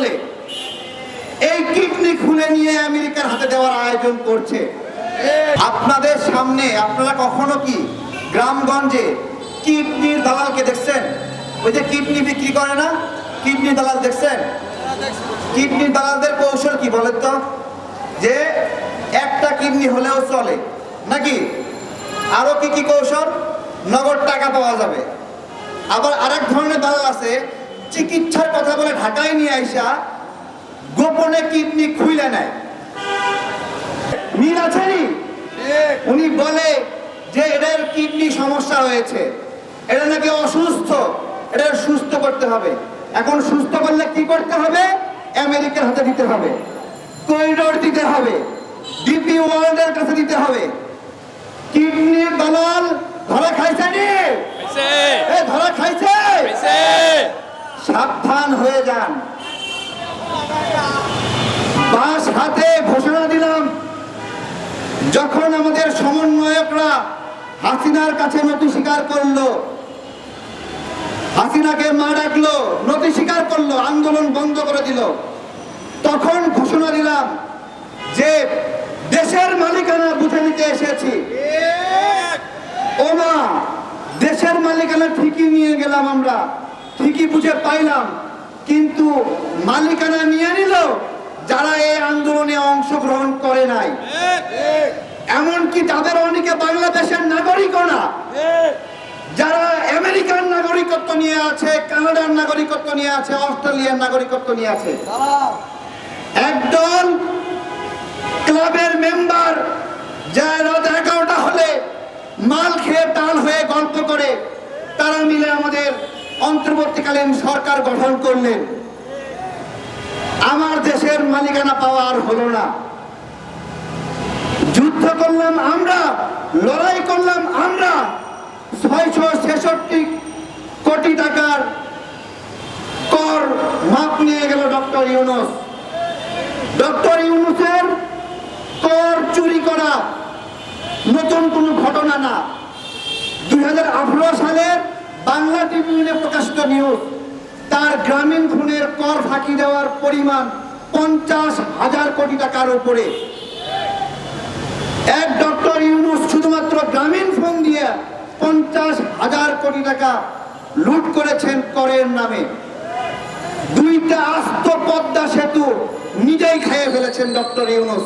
বলে, এই কিডনি খুলে নিয়ে আমেরিকার হাতে দেওয়ার আয়োজন করছে। আপনাদের সামনে আপনারা কখনো কি গ্রামগঞ্জে কিডনির দালালকে দেখছেন? ওই যে কিডনি বিক্রি করে না? কিডনি দালাল দেখছেন? কিডনি দালালদের কৌশল কি বলেন তো? যে একটা কিডনি হলেও চলে, নাকি? আরও কি কি কৌশল? নগদ টাকা পাওয়া যাবে। আবার আরেক ধরনের দালাল আছে চিকিৎসার কথা বলে ঢাকায় নিয়ে আইসা গোপনে কিডনি খুইলে নেয় মিল আছে উনি বলে যে এটার কিডনি সমস্যা হয়েছে। এটা নাকি অসুস্থ। এটা সুস্থ করতে হবে। এখন সুস্থ করলে কি করতে হবে? আমেরিকার হাতে দিতে হবে। করিডোর দিতে হবে। ডিপি ওয়ার্ল্ডের কাছে দিতে হবে। সাবধান হয়ে যান। বাস হাতে ঘোষণা দিলাম, যখন আমাদের সমন্বয়করা হাসিনার কাছে নথি স্বীকার করল, হাসিনাকে মা ডাকলো, নথি স্বীকার করল, আন্দোলন বন্ধ করে দিল, তখন ঘোষণা দিলাম যে দেশের মালিকানা বুঝে নিতে এসেছি। ও মা দেশের মালিকানা ঠিকই নিয়ে গেলাম আমরা, ঠিকই বুঝে পাইলাম। কিন্তু মালিকানা নিয়ে নিল, যারা এই আন্দোলনে অংশগ্রহণ করে নাই। এমনকি তাদের অনেকে বাংলাদেশের নাগরিকও না। যারা আমেরিকান নাগরিকত্ব নিয়ে আছে, কানাডার নাগরিকত্ব নিয়ে আছে, অস্ট্রেলিয়ার নাগরিকত্ব নিয়ে আছে। একদল ক্লাবের মেম্বার যারা রাত এগারোটা হলে মাল খেয়ে টাল হয়ে গল্প করে, তারা মিলে আমাদের অন্তর্বর্তীকালীন সরকার গঠন করলেন। আমার দেশের মালিকানা পাওয়া আর হলো না। যুদ্ধ করলাম আমরা, লড়াই করলাম আমরা। ছয়শো ছেষট্টি কোটি টাকার কর মাপ নিয়ে গেল ডক্টর ইউনুস। ডক্টর ইউনুসের কর চুরি করা নতুন কোনো ঘটনা না। দুই হাজার আঠারো সালের বাংলা ট্রিবিউনে প্রকাশিত নিউজ, তার গ্রামীণ ফোনের কর ফাঁকি দেওয়ার পরিমাণ পঞ্চাশ হাজার কোটি টাকার উপরে। এক ডক্টর ইউনুস শুধুমাত্র গ্রামীণ ফোন দিয়ে পঞ্চাশ হাজার কোটি টাকা লুট করেছেন করের নামে। দুইটা আস্ত পদ্মা সেতু নিজেই খেয়ে ফেলেছেন ডক্টর ইউনুস।